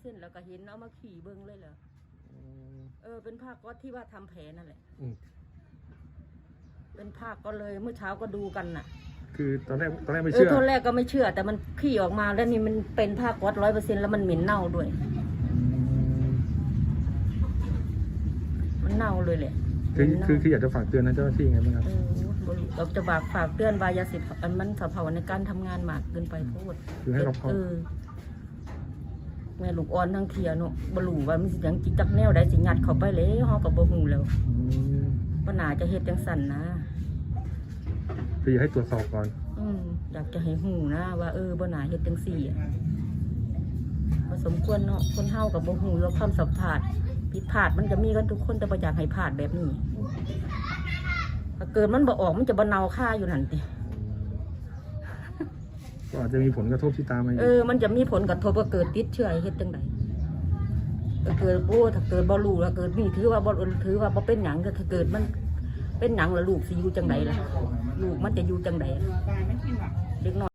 เส้นแล้วก็เห็นเอามาขี่เบิ้งเลยเหรอ เออ เป็นภาคก๊อตที่ว่าทำแผลนั่นแหละ อืม เป็นภาคก็เลยเมื่อเช้าก็ดูกันน่ะคือตอนแรกตอนแรกไม่เออเชื่อตอนแรกก็ไม่เชื่อ แต่มันขี่ออกมาแล้วนี่มันเป็นภาคก๊อตร้อยเปอร์เซ็นแล้วมันเหม็นเน่าด้วย มันเน่าเลยแหละคือเหม็นเน่าคือคืออยากจะฝากเตือนนะเจ้าหน้าที่ไงบ้างครับ เออบริเราจะบากฝากเตือนวายาเสพติดอันมันสะเพาในการทำงานมากเกินไปโทษคือให้รอบคอบเออแม่ลูกอ่อนทั้งเทียเนาะบรูว่ามันสิหยังจิกจักแนวใดสิยัดเข้าไปเลยเฮาก็บ่ฮู้แล้ว อืม ปัญหาจะเฮ็ดจังสั่นนะ คืออยากให้ตรวจสอบก่อน อืมอยากจะให้ฮู้นะว่าเออบ่น่าเฮ็ดจังซี่อะบ่สมควรเนาะคนเฮาก็บ่ฮู้ว่าความสัมผัสผิดพลาดมันจะมีกันทุกคนแต่บ่อยากให้พลาดแบบนี้ถ้าเกิดมันบ่ออกมันจะบ่เนาค่าอยู่นั่นติก็อาจจะมีผลกระทบที่ตามมาอีก เออ มันจะมีผลกระทบก็เกิดติดเชื้อเฮ็ดจังไดก็ เกิดโอ้ถ้าเกิดบ่รู้แล้วเกิดมีถือว่าบ่ถือว่าบ่เป็นหนังก็ถ้าเกิดมันเป็นหนังแล้วลูกสิอยู่จังไดล่ะลูกมันจะอยู่จังไดเด็กน้อย